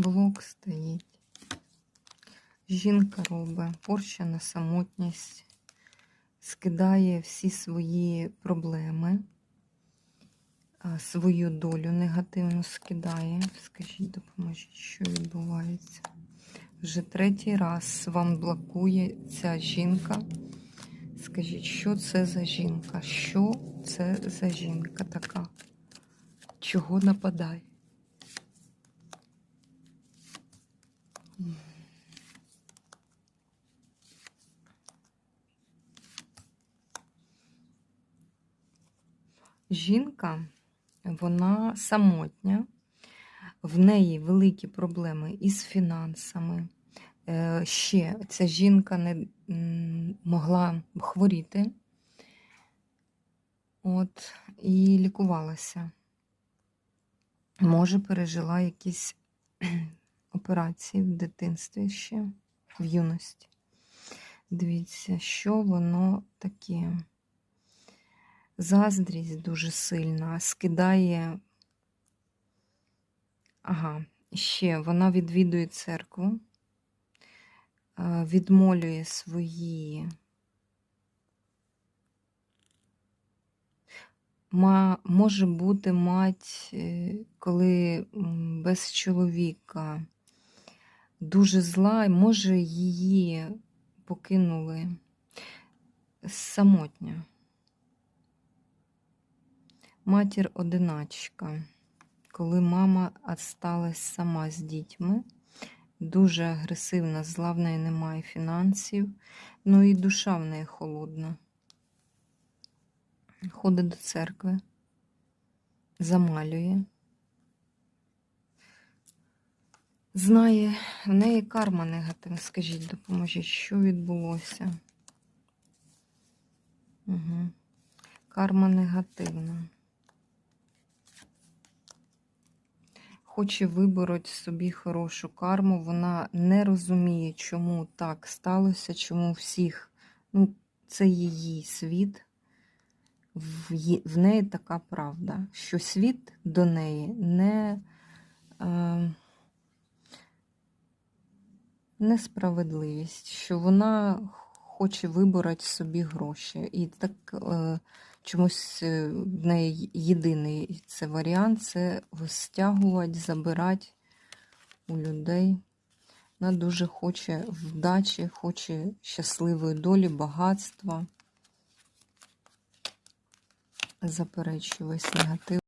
Блок стоїть. Жінка робить, порча на самотність, скидає всі свої проблеми, свою долю негативно скидає. Скажіть, допоможіть, що відбувається. Вже третій раз вам блокує ця жінка. Скажіть, що це за жінка? Що це за жінка така? Чого нападає? Жінка, вона самотня, в неї великі проблеми із фінансами. Е, Ще ця жінка не могла хворіти от, і лікувалася. Може, пережила якісь операції в дитинстві ще, в юності. Дивіться, що воно таке. Заздрість дуже сильна, скидає. Ага, ще вона відвідує церкву, е, відмолює свої. Ма, може бути мать, е, коли без чоловіка дуже зла, і може її покинули самотня. Матір одиначка. Коли мама осталась сама з дітьми, дуже агресивна, зла в неї немає фінансів, ну і душа в неї холодна. Ходить до церкви, замалює. Знає, в неї карма негативна. Скажіть, допоможіть, що відбулося? Угу. Карма негативна. Хоче вибороти собі хорошу карму. Вона не розуміє, чому так сталося, чому всіх. Ну, це її світ. В, в неї така правда, що світ до неї не. Несправедливість, що вона хоче вибороти собі гроші. І так е, чомусь е, в неї єдиний це варіант це стягувати, забирати у людей. Вона дуже хоче вдачі, хоче щасливої долі, багатства. Заперечую весь негатив.